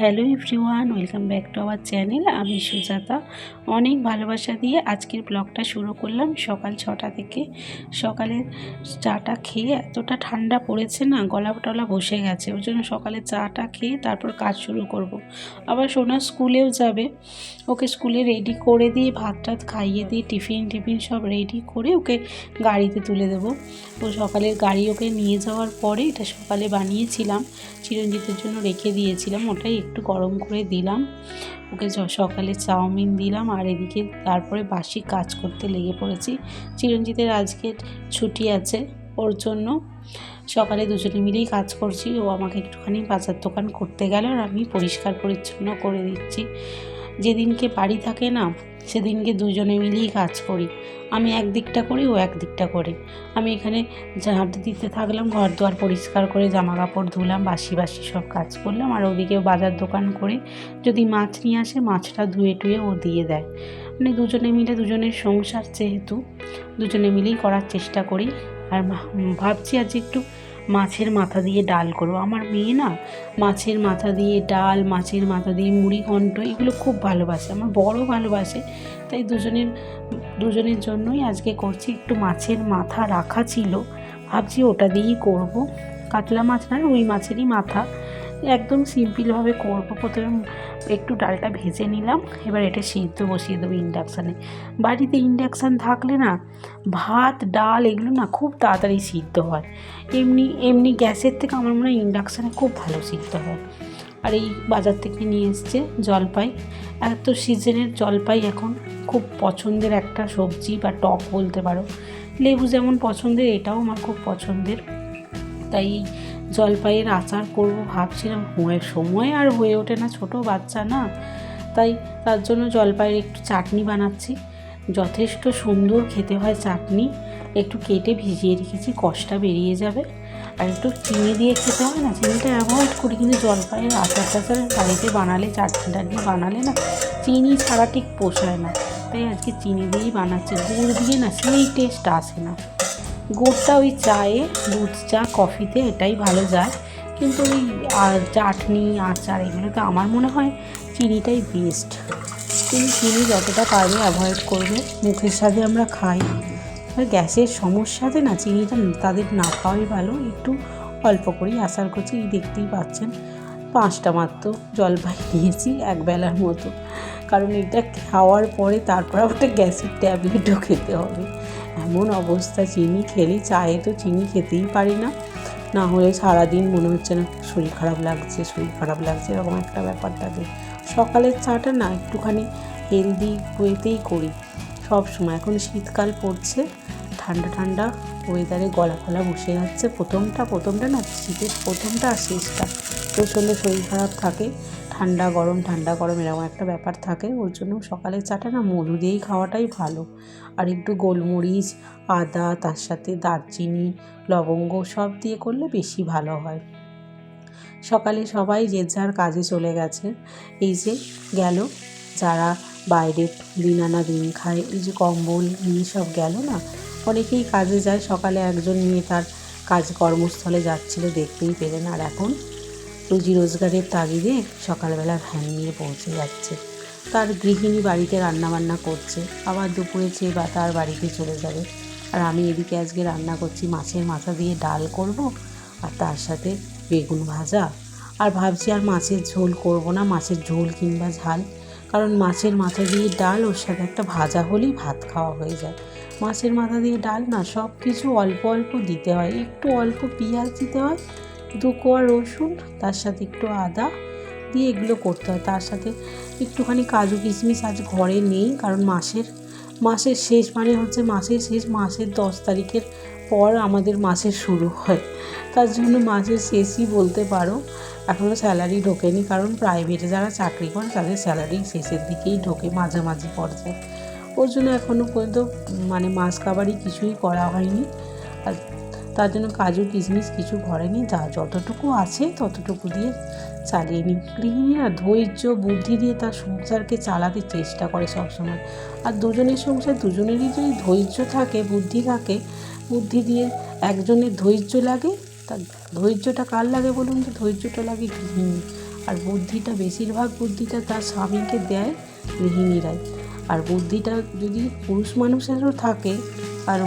Hello everyone, welcome back to our channel. আমি সুজাতা। অনেক ভালোবাসা দিয়ে আজকের ব্লগটা শুরু করলাম সকাল ছটা থেকে। সকালে চাটা খেয়ে এতটা ঠান্ডা পড়েছে না, গলা টলা বসে গেছে। ওই জন্য সকালে চাটা খেয়ে তারপর কাজ শুরু করব। আবার সোনা স্কুলেও যাবে। ওকে স্কুলে রেডি করে দিয়ে ভাত টাত খাইয়ে দিয়ে টিফিন টিফিন সব রেডি করে ওকে গাড়িতে তুলে দেবো। ও সকালের গাড়ি ওকে নিয়ে যাওয়ার পরে এটা সকালে বানিয়েছিলাম। চিরঞ্জিতের জন্য রেখে দিয়েছিলাম, ওটাই একটু গরম করে দিলাম। ওকে সকালে চাউমিন দিলাম আর এদিকে তারপরে বাসি কাজ করতে লেগে পড়েছি। চিরঞ্জিতের আজকে ছুটি আছে ওর জন্য। সকালে দুজনে মিলেই কাজ করছি। ও আমাকে একটুখানি বাজার দোকান করতে গেল আর আমি পরিষ্কার পরিচ্ছন্ন করে দিচ্ছি। যেদিনকে বাড়ি থাকে না, সেদিনকে দুজনে মিলেই কাজ করি। আমি এক দিকটা করি, ও এক দিকটা করে। আমি এখানে ঝাঁট দিতে থাকলাম ঘর দুয়ার পরিষ্কার করে জামা কাপড় ধুলাম, বাসি বাসি সব কাজ করলাম। আর ওদিকে বাজার দোকান করে যদি মাছ নিয়ে আসে, মাছটা ধুয়ে টুয়ে ও দিয়ে দেয়। মানে দুজনে মিলে দুজনের সংসার যেহেতু, দুজনে মিলেই করার চেষ্টা করি। আর ভাবছি আজ একটু মাছের মাথা দিয়ে ডাল করব। আমার মেয়ে না মাছের মাথা দিয়ে ডাল, মাছের মাথা দিয়ে মুড়ি ঘণ্ট এগুলো খুব ভালোবাসে, আমার বড় ভালোবাসে। তাই দুজনের দুজনের জন্যই আজকে করছি, একটু মাছের মাথা রাখা ছিল। ভাবছি ওটা দিয়েই করব। কাতলা মাছ না ওই মাছেরই মাথা। একদম সিম্পলভাবে করব। প্রথমে একটু ডালটা ভেজে নিলাম। এবার এটা সিদ্ধ বসিয়ে দেবো ইন্ডাকশানে। বাড়িতে ইন্ডাকশান থাকলে না, ভাত, ডাল এগুলো না খুব তাড়াতাড়ি সিদ্ধ হয়। এমনি এমনি গ্যাসের থেকে আমার মনে হয় ইন্ডাকশানে খুব ভালো সিদ্ধ হয়। আর এই বাজার থেকে নিয়ে এসছে জলপাই। এত সিজনের জলপাই এখন খুব পছন্দের একটা সবজি বা টক বলতে পারো। লেবু যেমন পছন্দের, এটাও আমার খুব পছন্দের। তাই জলপাইয়ের আচার করব ভাবছিলাম, হয়ে সময় আর হয়ে ওঠে না, ছোট বাচ্চা না। তাই তার জন্য জলপাইয়ের একটু চাটনি বানাচ্ছি। যথেষ্ট সুন্দর খেতে হয় চাটনি। একটু কেটে ভিজিয়ে রেখেছি কষটা বেরিয়ে যাবে। আর একটু চিনি দিয়ে খেতে হয় না, চিনিটা অ্যাভয়েড করি, কিন্তু জলপাইয়ের আচার টাচার বাড়িতে বানালে চাটনি টাটনি বানালে না, চিনি ছাড়া ঠিক পোষায় না। তাই আজকে চিনি দিয়েই বানাচ্ছি। গুড় দিয়ে না, সেই টেস্ট আসে না। গুড়টা ওই চায়ে, দুধ চা, কফিতে এটাই ভালো যায়। কিন্তু ওই চাটনি, আচার এগুলোতে আমার মনে হয় চিনিটাই বেস্ট কিন্তু চিনি যতটা পারবে অ্যাভয়েড করবে, মুখের সাথে আমরা খাই। গ্যাসের সমস্যাতে না চিনিটা তাদের না খাওয়াই ভালো, একটু অল্প করেই আচার করছি, এই দেখতেই পাচ্ছেন। পাঁচটা মাত্র জলপাই নিয়েছি এক বেলার মতো। কারণ এটা খাওয়ার পরে তারপর ওটা গ্যাসের ট্যাবলেটও খেতে হবে। এমন অবস্থা, চিনি খেলে চায়ে তো চিনি খেতেই পারি না। না হলে সারাদিন মনে হচ্ছে না শরীর খারাপ লাগছে, শরীর খারাপ লাগছে, এরকম একটা ব্যাপার থাকে। সকালের চাটা না একটুখানি হেলদি ওয়েতেই করি। সব সময় এখন শীতকাল পড়ছে ঠান্ডা ঠান্ডা ওয়েদারে গলা ফলা বসে যাচ্ছে। প্রথমটা প্রথমটা না শীতের প্রথমটা আর শেষটা। প্রচণ্ড শরীর খারাপ থাকে, ঠান্ডা গরম ঠান্ডা গরম এরকম একটা ব্যাপার থাকে। ওর জন্য সকালের চাটা না মধু দিয়েই খাওয়াটাই ভালো। আর একটু গোলমরিচ, আদা, তার সাথে দারচিনি, লবঙ্গ সব দিয়ে করলে বেশি ভালো হয়। সকালে সবাই যে যার কাজে চলে গেছে। এই যে গেল যারা বাইরে দিন আনা দিন খায়, এই যে কম্বল নিয়ে সব গেল না। অনেকেই কাজে যায়। সকালে একজন নিয়ে তার কাজ কর্মস্থলে যাচ্ছিল, দেখতেই পেলেন। আর এখন রুজি রোজগারের তাগিদে সকালবেলা ভ্যান নিয়ে পৌঁছে যাচ্ছে। তার গৃহিণী বাড়িতে রান্নাবান্না করছে। আবার দুপুরে চেয়ে বা তার বাড়িতে চলে যাবে। আর আমি এদিকে আজকে রান্না করছি, মাছের মাথা দিয়ে ডাল করব আর তার সাথে বেগুন ভাজা। আর ভাবছি আর মাছের ঝোল করব না, মাছের ঝোল কিংবা ঝাল। কারণ মাছের মাথা দিয়ে ডাল, ওর সাথে একটা ভাজা হলেই ভাত খাওয়া হয়ে যায়। মাছের মাথা দিয়ে ডাল না, সব কিছু অল্প অল্প দিতে হয়। একটু অল্প পেঁয়াজ দিতে হয়, দু কোয়া রসুন, তার সাথে একটু আদা দিয়ে এগুলো করতে হয়। তার সাথে একটুখানি কাজু কিশমিশ আজ ঘরে নেই, কারণ মাসের মাসের শেষ মানে হচ্ছে মাসের শেষ, মাসের দশ তারিখের পর আমাদের মাসের শুরু হয়। তার জন্য মাসের শেষই বলতে পারো এখনও স্যালারি ঢোকেনি। কারণ প্রাইভেটে যারা চাকরি করে, তাদের স্যালারি শেষের দিকেই ঢোকে মাঝামাঝি পর্যায়ে। ওর জন্য এখনও পর্যন্ত মানে মাস কাবারই কিছুই করা হয়নি। আর তার জন্য কাজু, কিশমিশ কিছু ঘরে নেই যা যতটুকু আছে ততটুকু দিয়ে চালিয়ে নিই গৃহিণীরা ধৈর্য, বুদ্ধি দিয়ে তার সংসারকে চালাতে চেষ্টা করে সবসময়। আর দুজনের সংসার দুজনেরই যদি ধৈর্য থাকে, বুদ্ধি থাকে, বুদ্ধি দিয়ে একজনের ধৈর্য লাগে, তার ধৈর্যটা কার লাগে বলুন তো? ধৈর্যটা লাগে গৃহিণী আর বুদ্ধিটা বেশিরভাগ বুদ্ধিটা তার স্বামীকে দেয় গৃহিণীরাই। আর বুদ্ধিটা যদি পুরুষ মানুষেরও থাকে আর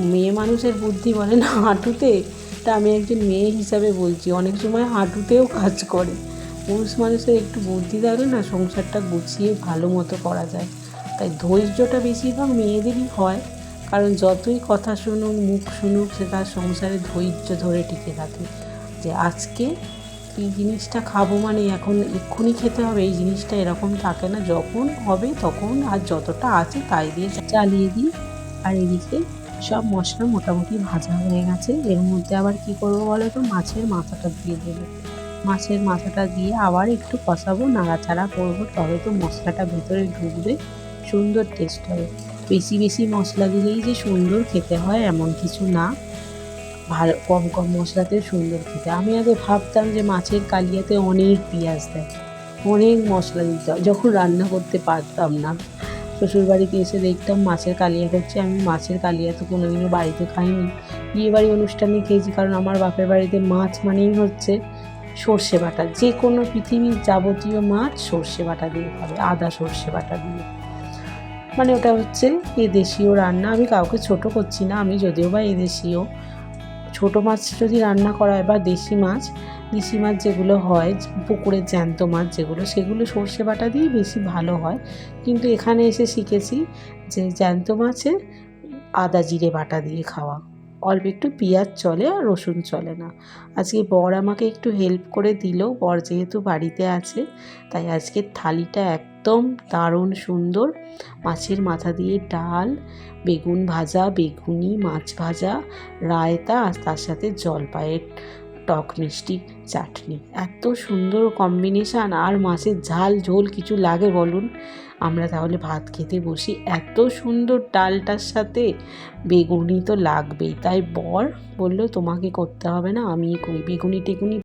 মেয়ে মানুষের বুদ্ধি বলে না, হাঁটুতে? তা আমি একজন মেয়ে হিসাবে বলছি। অনেক সময় হাঁটুতেও কাজ করে। পুরুষ মানুষের একটু বুদ্ধি থাকলে না সংসারটা গুছিয়ে ভালো মতো করা যায়। তাই ধৈর্যটা বেশিরভাগ মেয়েদেরই হয়। কারণ যতই কথা শুনুক, মুখ শুনুক, সে তার সংসারে ধৈর্য ধরে টিকে থাকে। যে আজকে এই জিনিসটা খাব মানে এখন এক্ষুনি খেতে হবে, এই জিনিসটা এরকম থাকে না। যখন হবে তখন আর যতটা আছে তাই দিয়ে চালিয়ে দিই। আর এদিকে সব মশলা মোটামুটি ভাজা হয়ে গেছে। এর মধ্যে আবার কি করব বলো তো? মাছের মাথাটা দিয়ে দেবো। মাছের মাথাটা দিয়ে আবার একটু কষাবো, নাড়াচাড়া করব, তবে তো মশলাটা ভেতরে ঢুকবে, সুন্দর টেস্ট হবে। বেশি বেশি মশলা দিলেই যে সুন্দর খেতে হয় এমন কিছু না। ভালো, কম কম মশলাতে সুন্দর খেতে। আমি আগে ভাবতাম যে মাছের কালিয়াতে অনেক পেঁয়াজ দেয়, অনেক মশলা দিতে হয়, যখন রান্না করতে পারতাম না। শ্বশুরবাড়িতে এসে দেখতাম মাছের কালিয়া করছে। আমি মাছের কালিয়া তো কোনোদিনও বাড়িতে খাইনি। বিয়ে বাড়ি অনুষ্ঠানে খেয়েছি কারণ আমার বাপের বাড়িতে মাছ মানেই হচ্ছে সর্ষে বাটা। যে কোনো পৃথিবীর যাবতীয় মাছ সর্ষে বাটা দিয়ে খাবে, আদা সর্ষে বাটা দিয়ে। মানে ওটা হচ্ছে এদেশীয় রান্না। আমি কাউকে ছোট করছি না, আমি যদিও বা এদেশীয় ছোট মাছ যদি রান্না করা হয় বা দেশি মাছ দেশি মাছ যেগুলো হয় পুকুরের জ্যান্ত মাছ যেগুলো, সেগুলো সর্ষে বাটা দিয়ে বেশি ভালো হয়। কিন্তু এখানে এসে শিখেছি যে জ্যান্ত মাছে আদা জিরে বাটা দিয়ে খাওয়া। অল্প একটু পেঁয়াজ চলে আর রসুন চলে না। আজকে বর আমাকে একটু হেল্প করে দিল। বর যেহেতু বাড়িতে আছে, তাই আজকের থালিটা একদম দারুণ সুন্দর। মাছের মাথা দিয়ে ডাল, বেগুন ভাজা, বেগুনি, মাছ ভাজা, রায়তা আর তার সাথে জলপাইয়ের টক মিষ্টি চাটনি। এত সুন্দর কম্বিনেশান আর মাছের ঝাল ঝোল কিছু লাগে বলুন। আমরা তাহলে ভাত খেতে বসি। এত সুন্দর ডালটার সাথে বেগুনি তো লাগবেই। তাই বর বলল, তোমাকে করতে হবে না, আমি করি বেগুনি টেগুনি